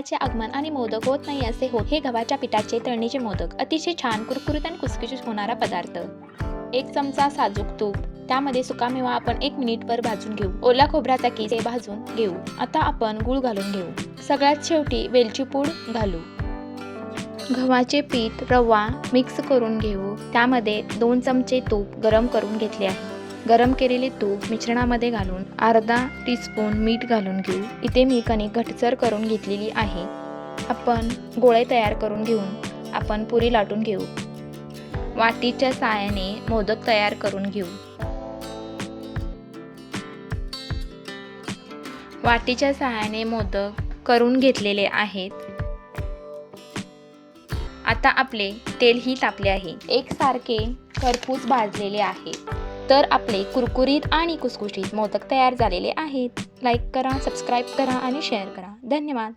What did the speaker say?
पावसाचे आगमन आणि मोदक होत नाही असे होत हे गव्हाच्या पिठाचे तळणीचे मोदक. अतिशय छान कुरकुरीत आणि कुसकुशीत होणारा पदार्थ. एक चमचा साजूक तूप. त्यामध्ये सुकामेवा आपण एक मिनिटभर भाजून घेऊ. ओला खोबऱ्याचा किस भाजून घेऊ. आता आपण गूळ घालून घेऊ. सगळ्यात शेवटी वेलची पूड घालू. गव्हाचे पीठ रवा मिक्स करून घेऊ. त्यामध्ये दोन चमचे तूप गरम करून घेतले आहे. गरम केलेले तूप मिश्रणामध्ये घालून अर्धा टीस्पून मीठ घालून घेऊ. इथे मी कणिक घटसर करून घेतलेली आहे. आपण गोळे तयार करून घेऊन आपण पुरी लाटून घेऊ. वाटीच्या साहाय्याने मोदक तयार करून घेऊ. वाटीच्या सहाय्याने मोदक करून घेतलेले आहेत. आता आपले तेलही तापले आहे. एकसारखे खरपूस भाजलेले आहे. तर आपले कुरकुरीत आणि कुसकुशीत मोदक तयार झालेले आहेत. लाईक करा सबस्क्राईब करा आणि शेअर करा. धन्यवाद.